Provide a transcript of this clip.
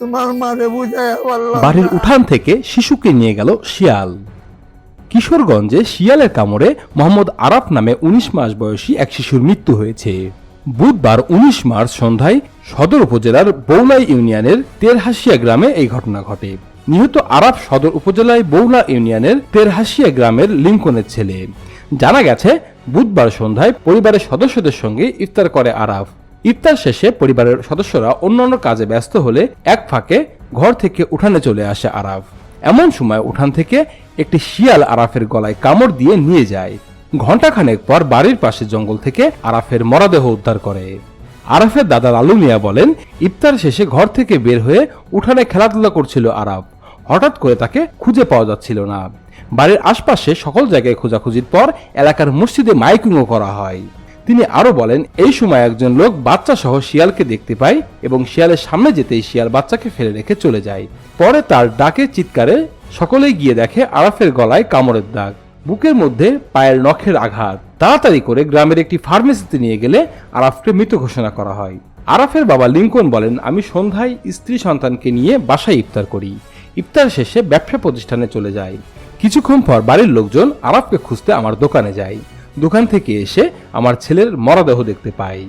তোমার মারে বুঝাই পারলাম বাড়ির উঠান থেকে শিশুকে নিয়ে গেল শিয়াল। কিশোরগঞ্জে শিয়ালের কামড়ে মোহাম্মদ আরাফ নামে ১৯ মাস বয়সী এক শিশুর মৃত্যু হয়েছে। বুধবার ১৯ মার্চ সন্ধ্যায় সদর উপজেলার বৌলাই ইউনিয়নের তেরহাসিয়া গ্রামে এই ঘটনা ঘটে। নিহত আরাফ সদর উপজেলায় বৌলা ইউনিয়নের তেরহাসিয়া গ্রামের লিঙ্কনের ছেলে। জানা গেছে, বুধবার সন্ধ্যায় পরিবারের সদস্যদের সঙ্গে ইফতার করে আরাফ। ইফতার শেষে পরিবারের সদস্যরা অন্যান্য কাজে ব্যস্ত হলে এক ফাঁকে ঘর থেকে উঠানে চলে আসে আরাফ। এমন সময় উঠান থেকে একটি শিয়াল আরাফের গলায় কামড় দিয়ে নিয়ে যায়। ঘণ্টাখানেক পর বাড়ির পাশে জঙ্গল থেকে আরাফের মরদেহ উদ্ধার করে। আরাফের দাদা লালু মিয়া বলেন, ইফতার শেষে ঘর থেকে বের হয়ে উঠানে খেলাধুলা করছিল আরাফ। হঠাৎ করে তাকে খুঁজে পাওয়া যাচ্ছিল না। বাড়ির আশপাশে সকল জায়গায় খোঁজাখুঁজির পর এলাকার মসজিদে মাইকিংও করা হয়। তিনি আরও বলেন, এই সময় একজন লোক বাচ্চা সহ শিয়ালকে দেখতে পায় এবং শিয়ালের সামনে যেতেই শিয়াল বাচ্চাকে ফেলে রেখে চলে যায়। পরে তার ডাকে চিৎকারে সকলেই গিয়ে দেখে আরাফের গলায় কামড়ের দাগ। বুকের মধ্যে পায়ের নখের আঘাত। তাড়াতাড়ি করে গ্রামের একটি ফার্মেসিতে নিয়ে গেলে আরাফকে মৃত ঘোষণা করা হয়। আরাফের বাবা লিঙ্কন বলেন, আমি সন্ধ্যায় স্ত্রী সন্তানকে নিয়ে বাসায় ইফতার করি। ইফতার শেষে ব্যবসা প্রতিষ্ঠানে চলে যাই। কিছুক্ষণ পর বাড়ির লোকজন আরাফকে খুঁজতে আমার দোকানে যায়। দোকান থেকে এসে আমার ছেলের মরদেহ দেখতে পাই।